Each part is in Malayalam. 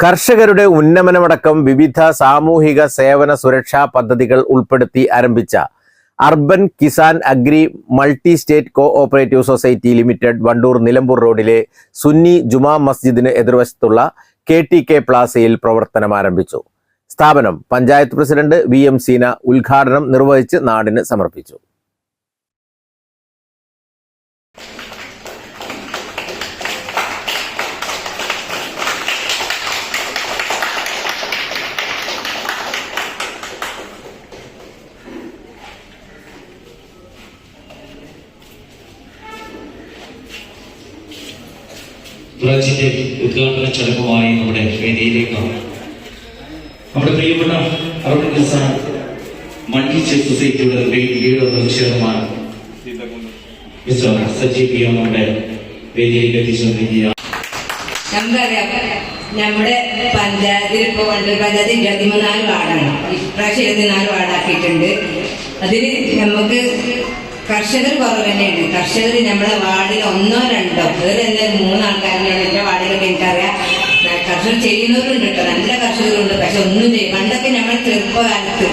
കർഷകരുടെ ഉന്നമനമടക്കം വിവിധ സാമൂഹിക സേവന സുരക്ഷാ പദ്ധതികൾ ഉൾപ്പെടുത്തി ആരംഭിച്ച urban Kisan agri multi state co operative society limited Wandoor Nilambur റോഡിലെ സുന്നി ജുമാ മസ്ജിദിന് എതിർവശത്തുള്ള കെ ടി കെ പ്ലാസയിൽ പ്രവർത്തനം ആരംഭിച്ചു. സ്ഥാപനം panchayat president V M Seena ഉദ്ഘാടനം നിർവഹിച്ച് നാടിന് സമർപ്പിച്ചു. ബ്രാഞ്ചിന്റെ ഉദ്ഘാടന ചടങ്ങുമായി നമ്മുടെ വേദിയിലേക്ക് നമ്മുടെ പ്രിയപ്പെട്ട അറുപത് കിസാൻ മൾട്ടി സ്റ്റേറ്റ് സൊസൈറ്റിയുടെ leader chairman mister Sajeev P നമ്മുടെ വേദിയിലേക്ക് എത്തിച്ചുകൊണ്ടിരിക്കുക നമുക്കറിയാം പഞ്ചായത്തിൽ ഇപ്പോൾ വണ്ടൂർ പഞ്ചായത്ത് ഇരുപത്തിമൂന്നാൽ വാർഡാണ്. ഇപ്രാവശ്യം ഇരുപത്തിനാല് വാർഡാക്കിയിട്ടുണ്ട്. അതിൽ നമുക്ക് കർഷകർ കുറവ് തന്നെയാണ്. കർഷകർ നമ്മുടെ വാർഡിൽ ഒന്നോ രണ്ടോ വേറെ എന്തായാലും മൂന്നാൾക്കാരാണ് എന്റെ വാർഡിലൊക്കെ എനിക്കറിയാം. കർഷകർ ചെയ്യുന്നവരുണ്ട് കേട്ടോ. നല്ല കർഷകരുണ്ട്. പക്ഷെ ഒന്നും ചെയ്യും പണ്ടൊക്കെ നമ്മൾ ചെറുപ്പകാലത്ത്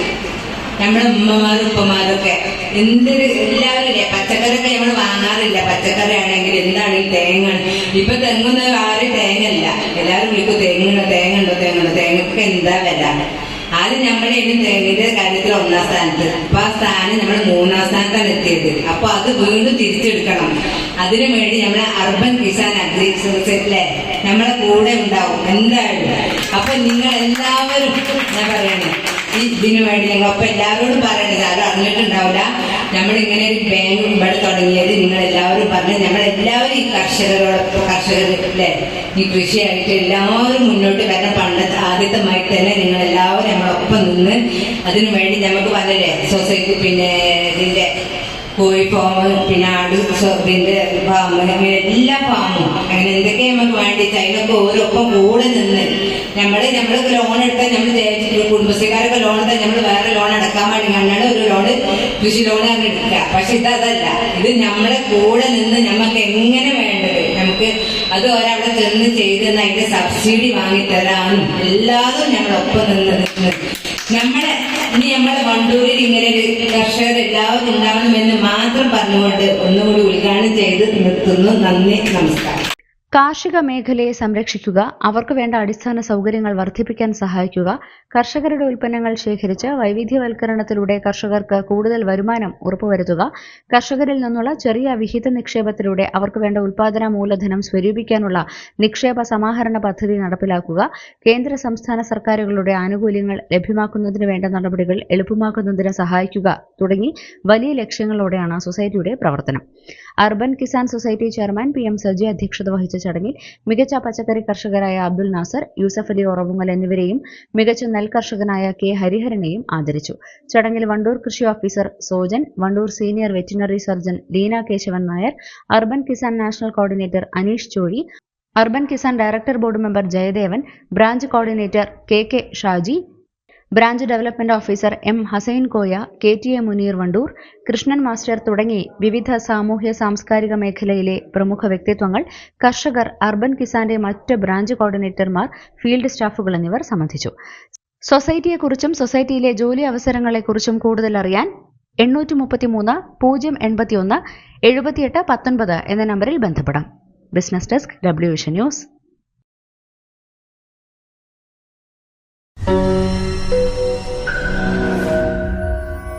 നമ്മുടെ ഉമ്മമാരും ഉപ്പമാരൊക്കെ എന്തൊരു എല്ലാവരും ഇല്ലേ? പച്ചക്കറിയൊക്കെ നമ്മൾ വാങ്ങാറില്ല. പച്ചക്കറി ആണെങ്കിൽ എന്താണ് ഈ തേങ്ങ ഇപ്പൊ തെങ്ങൊന്നും ആരും തേങ്ങല്ല എല്ലാവരും വിളിക്കും തേങ്ങ തേങ്ങ ഉണ്ടോ? തേങ്ങ ഉണ്ടോ? തേങ്ങക്ക് എന്താ വില? ആദ്യം നമ്മളെ ഇനി തേങ്ങയുടെ കാര്യത്തിൽ ഒന്നാം സ്ഥാനത്ത്. അപ്പൊ ആ സ്ഥാനം നമ്മൾ മൂന്നാം സ്ഥാനത്താണ് എത്തിയത്. അപ്പൊ അത് വീണ്ടും തിരിച്ചെടുക്കണം. അതിനു വേണ്ടി നമ്മളെ അർബൻ കിസാൻ അഗ്രി നമ്മളെ കൂടെ ഉണ്ടാവും. എന്തായാലും. അപ്പൊ നിങ്ങൾ എല്ലാവരും ഞാൻ പറയണേ ഇതിനു വേണ്ടി ഞങ്ങൾ അപ്പൊ എല്ലാവരോടും പറയണത് ആരും അറിഞ്ഞിട്ടുണ്ടാവില്ല. നമ്മൾ ഇങ്ങനെ ഒരു ബാങ്ക് ഇവിടെ തുടങ്ങിയത് നിങ്ങൾ എല്ലാവരും പറഞ്ഞു. നമ്മളെല്ലാവരും ഈ കർഷകരിലെ ഈ കൃഷിയായിട്ട് എല്ലാവരും മുന്നോട്ട് വരണം പണ്ടത്തെ ആദ്യത്തമായിട്ട് തന്നെ നിങ്ങൾ എല്ലാവരും നമ്മളൊപ്പം നിന്ന് അതിനു വേണ്ടി നമുക്ക് വളരെ സൊസൈറ്റി പിന്നെ ഇതിന്റെ കോഴി ഫാമ് പിന്നെ ആട് ഇതിന്റെ ഫാമ് അങ്ങനെ എല്ലാ ഫാമും അങ്ങനെ എന്തൊക്കെ നമുക്ക് വേണ്ടി അതിനൊക്കെ ഓരോപ്പം കൂടെ നിന്ന് നമ്മൾ നമ്മൾ ലോൺ എടുത്താൽ നമ്മൾ കുടുംബശ്രീക്കാരൊക്കെ ലോൺ എടുത്താൽ നമ്മൾ വേറെ ലോൺ അടക്കാൻ വേണ്ടി കണ്ടാണ് ഒരു ലോൺ കൃഷി ലോൺ അങ്ങ് എടുക്കുക. പക്ഷെ ഇത് അതല്ല ഇത് നമ്മളെ കൂടെ നിന്ന് നമുക്ക് എങ്ങനെ വേണ്ടത്? നമുക്ക് അത് ഒരവിടെ ചെന്ന് ചെയ്ത് അതിന്റെ സബ്സിഡി വാങ്ങി തരാനും എല്ലാതും നമ്മളൊപ്പം നിന്ന് നിന്ന് നമ്മളെ ഇനി നമ്മളെ വണ്ടൂരിൽ ഇങ്ങനെ ഒരു കർഷകർ എല്ലാവരും ഉണ്ടാവണമെന്ന് മാത്രം പറഞ്ഞുകൊണ്ട് ഒന്നുകൂടി ഉദ്ഘാടനം ചെയ്ത് നിർത്തുന്നു. നന്ദി നമസ്കാരം. കാർഷിക മേഖലയെ സംരക്ഷിക്കുക അവർക്ക് വേണ്ട അടിസ്ഥാന സൗകര്യങ്ങൾ വർദ്ധിപ്പിക്കാൻ സഹായിക്കുക കർഷകരുടെ ഉൽപ്പന്നങ്ങൾ ശേഖരിച്ച് വൈവിധ്യവൽക്കരണത്തിലൂടെ കർഷകർക്ക് കൂടുതൽ വരുമാനം ഉറപ്പുവരുത്തുക കർഷകരിൽ നിന്നുള്ള ചെറിയ വിഹിത നിക്ഷേപത്തിലൂടെ അവർക്ക് വേണ്ട ഉൽപാദന മൂലധനം സ്വരൂപിക്കാനുള്ള നിക്ഷേപ സമാഹരണ പദ്ധതി നടപ്പിലാക്കുക കേന്ദ്ര സംസ്ഥാന സർക്കാരുകളുടെ ആനുകൂല്യങ്ങൾ ലഭ്യമാക്കുന്നതിന് വേണ്ട നടപടികൾ എളുപ്പമാക്കുന്നതിന് സഹായിക്കുക തുടങ്ങി വലിയ ലക്ഷ്യങ്ങളോടെയാണ് സൊസൈറ്റിയുടെ പ്രവർത്തനം. Urban Kisan society chairman P M Saji അധ്യക്ഷത വഹിച്ച ചടങ്ങിൽ മികച്ച പച്ചക്കറി കർഷകരായ അബ്ദുൽ നാസർ യൂസഫ് അലി ഒറവുങ്ങൽ എന്നിവരെയും മികച്ച നെൽ കർഷകനായ കെ ഹരിഹരനെയും ആദരിച്ചു. ചടങ്ങിൽ വണ്ടൂർ കൃഷി officer Sojan Wandoor senior veterinary surgeon Leena Keshavan Nair urban Kisan national coordinator Aneesh Chozhi urban Kisan director board member Jayadevan branch coordinator K K Shaji branch development officer M Hussain Koya K T A Muneer Wandoor Krishnan master തുടങ്ങി വിവിധ സാമൂഹ്യ സാംസ്കാരിക മേഖലയിലെ പ്രമുഖ വ്യക്തിത്വങ്ങൾ കർഷകർ അർബൻ കിസാന്റെ മറ്റ് ബ്രാഞ്ച് കോർഡിനേറ്റർമാർ ഫീൽഡ് സ്റ്റാഫുകൾ എന്നിവർ സംബന്ധിച്ചു. സൊസൈറ്റിയെക്കുറിച്ചും സൊസൈറ്റിയിലെ ജോലി അവസരങ്ങളെക്കുറിച്ചും കൂടുതൽ അറിയാൻ എണ്ണൂറ്റി മുപ്പത്തിമൂന്ന് പൂജ്യം എൺപത്തിയൊന്ന് എഴുപത്തിയെട്ട് പത്തൊൻപത് എന്ന നമ്പറിൽ ബന്ധപ്പെടാം. Business desk W news